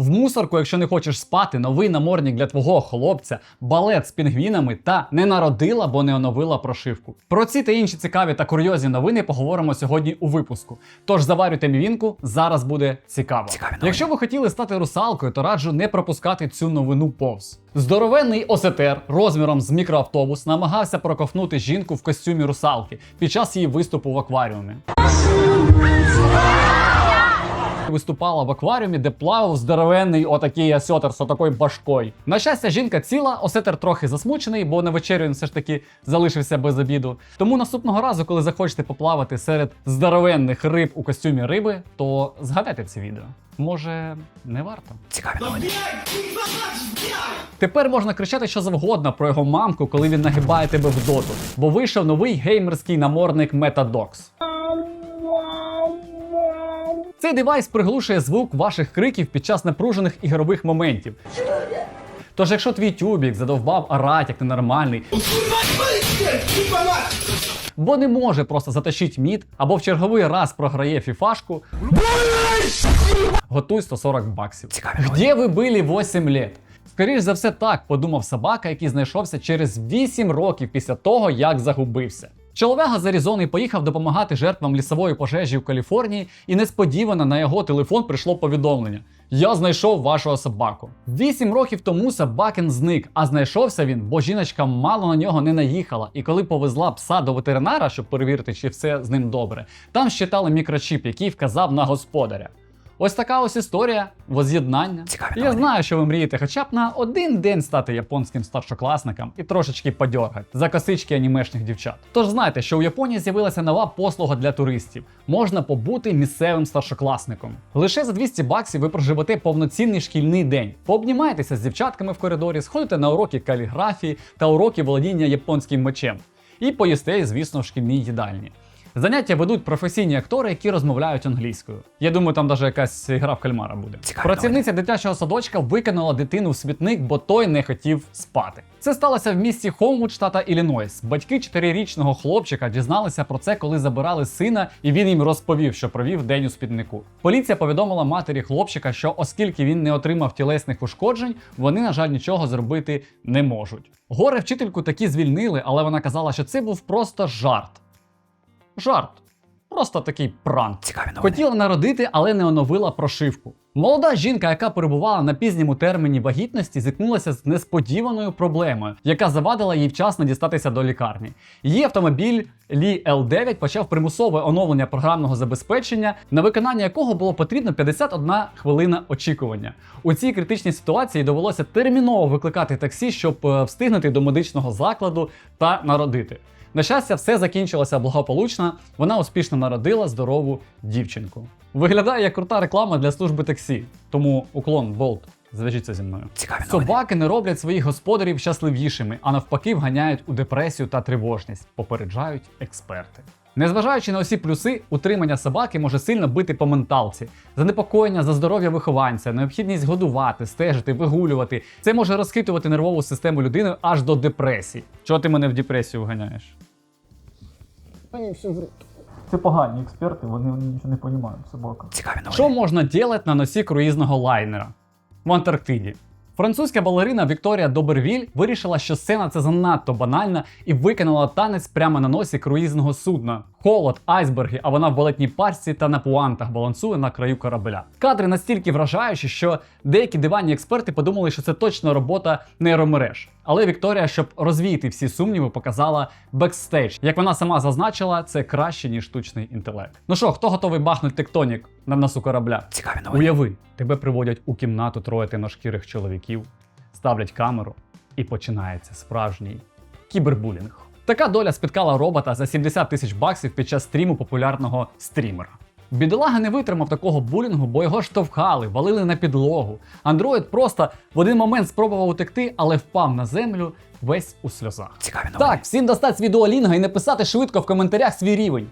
В мусорку, якщо не хочеш спати, новий намордник для твого хлопця, балет з пінгвінами та не народила, бо не оновила прошивку. Про ці та інші цікаві та курйозні новини поговоримо сьогодні у випуску. Тож заварюйте мівінку, зараз буде цікаво. Цікаві новини. Якщо ви хотіли стати русалкою, то раджу не пропускати цю новину повз. Здоровенний ОСТР розміром з мікроавтобус намагався проковтнути жінку в костюмі русалки під час її виступу в акваріумі. Виступала в акваріумі, де плавав здоровенний отакий осьотер з отакою башкою. На щастя, жінка ціла, осетер трохи засмучений, бо на вечерю він все ж таки залишився без обіду. Тому наступного разу, коли захочете поплавати серед здоровенних риб у костюмі риби, то згадайте це відео. Може, не варто. Цікаві новини. Тепер можна кричати що завгодно про його мамку, коли він нагибає тебе в доту, бо вийшов новий геймерський намордник Metadox. Цей девайс приглушує звук ваших криків під час напружених ігрових моментів. Тож, якщо твій тюбік задовбав орать як ненормальний, бо не може просто затащити мід, або в черговий раз програє фіфашку, готуй 140 баксів. Де ви були 8 лет? Скоріш за все так подумав собака, який знайшовся через 8 років після того, як загубився. Чоловіга з Аризони поїхав допомагати жертвам лісової пожежі в Каліфорнії, і несподівано на його телефон прийшло повідомлення: Я знайшов вашого собаку. Вісім років тому собакин зник, а знайшовся він, бо жіночка мало на нього не наїхала. І коли повезла пса до ветеринара, щоб перевірити, чи все з ним добре, там щитали мікрочіп, який вказав на господаря. Ось така ось історія воз'єднання. Цікаві Я новини. знаю, що ви мрієте хоча б на один день стати японським старшокласником і трошечки подьоргати за косички анімешних дівчат. Тож знайте, що у Японії з'явилася нова послуга для туристів. Можна побути місцевим старшокласником. Лише за 200 баксів ви проживете повноцінний шкільний день. Пообнімайтеся з дівчатками в коридорі, сходите на уроки каліграфії та уроки володіння японським мечем. І поїсте, звісно, в шкільній їдальні. Заняття ведуть професійні актори, які розмовляють англійською. Я думаю, там навіть якась гра в кальмара буде. Цікаві Працівниця дитячого садочка викинула дитину в смітник, бо той не хотів спати. Це сталося в місті Хомвуд, штата Іллінойс. Батьки чотирирічного хлопчика дізналися про це, коли забирали сина, і він їм розповів, що провів день у спіднику. Поліція повідомила матері хлопчика, що оскільки він не отримав тілесних ушкоджень, вони, на жаль, нічого зробити не можуть. Горе вчительку таки звільнили, але вона казала, що це був просто жарт. Жарт. Просто такий пранк. Цікаві новини. Хотіла народити, але не оновила прошивку. Молода жінка, яка перебувала на пізньому терміні вагітності, зіткнулася з несподіваною проблемою, яка завадила їй вчасно дістатися до лікарні. Її автомобіль Лі L9 почав примусове оновлення програмного забезпечення, на виконання якого було потрібно 51 хвилина очікування. У цій критичній ситуації довелося терміново викликати таксі, щоб е, встигнути до медичного закладу та народити. На щастя, все закінчилося благополучно. Вона успішно народила здорову дівчинку. Виглядає як крута реклама для служби таксі. Тому уклон Болт. Зв'яжіться зі мною. Цікаві новини. Собаки не роблять своїх господарів щасливішими, а навпаки, вганяють у депресію та тривожність, попереджають експерти. Незважаючи на усі плюси, утримання собаки може сильно бити по менталці. Занепокоєння за здоров'я вихованця, необхідність годувати, стежити, вигулювати. Це може розхитувати нервову систему людини аж до депресії. Чого ти мене в депресію вганяєш? Они все врут. Це погані експерти, вони нічого не розуміють собака. Цікаві новини. Що можна робити на носі круїзного лайнера в Антарктиді? Французька балерина Вікторія Добервіль вирішила, що сцена це занадто банальна і викинула танець прямо на носі круїзного судна. Холод, айсберги, а вона в балетній парці та на пуантах балансує на краю корабля. Кадри настільки вражаючі, що деякі диванні експерти подумали, що це точно робота нейромереж. Але Вікторія, щоб розвіяти всі сумніви, показала бекстейдж. Як вона сама зазначила, це краще ніж штучний інтелект. Ну що, хто готовий бахнути тектонік на носу корабля? Цікаві новини. Уяви, тебе приводять у кімнату троє темношкірих чоловіків, ставлять камеру і починається справжній кібербулінг. Така доля спіткала робота за 70 тисяч баксів під час стріму популярного стрімера. Бідолага не витримав такого булінгу, бо його штовхали, валили на підлогу. Андроїд просто в один момент спробував утекти, але впав на землю весь у сльозах. Цікаві новини. Так, всім достать відеолінга і написати швидко в коментарях свій рівень.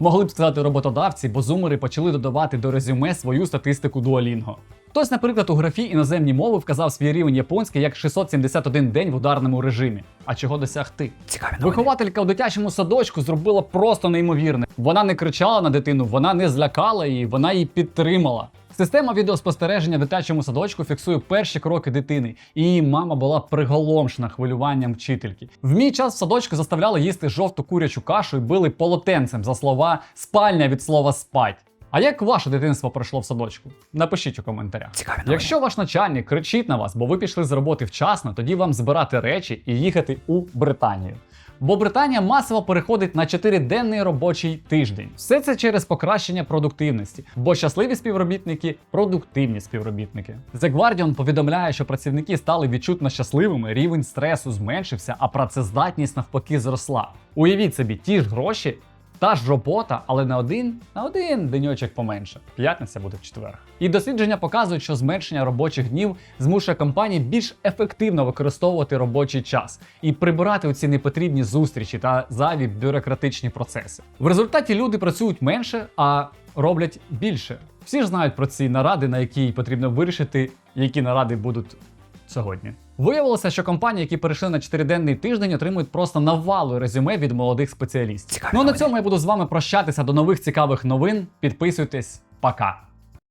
Могли б сказати роботодавці, бо зумери почали додавати до резюме свою статистику Duolingo. Хтось, наприклад, у графі іноземні мови вказав свій рівень японський як 671 день в ударному режимі. А чого досягти? Цікаві новини. Вихователька у дитячому садочку зробила просто неймовірне. Вона не кричала на дитину, вона не злякала її, вона її підтримала. Система відеоспостереження в дитячому садочку фіксує перші кроки дитини, і її мама була приголомшена хвилюванням вчительки. В мій час в садочку заставляли їсти жовту курячу кашу і били полотенцем за слова спальня від слова спать. А як ваше дитинство пройшло в садочку? Напишіть у коментарях. Цікаві Якщо ваш начальник кричить на вас, бо ви пішли з роботи вчасно, тоді вам збирати речі і їхати у Британію. Бо Британія масово переходить на 4-денний робочий тиждень. Все це через покращення продуктивності, бо щасливі співробітники продуктивні співробітники. The Guardian повідомляє, що працівники стали відчутно щасливими, рівень стресу зменшився, а працездатність навпаки зросла. Уявіть собі, ті ж гроші. Та ж робота, але на один на один деньочок поменше. П'ятниця буде в четвер. І дослідження показують, що зменшення робочих днів змушує компанії більш ефективно використовувати робочий час і прибирати оці непотрібні зустрічі та зайві бюрократичні процеси. В результаті люди працюють менше, а роблять більше. Всі ж знають про ці наради, на які потрібно вирішити, які наради будуть сьогодні. Виявилося, що компанії, які перейшли на 4-денний тиждень, отримують просто навалу резюме від молодих спеціалістів. Цікаві ну а на цьому я буду з вами прощатися до нових цікавих новин. Підписуйтесь, пока.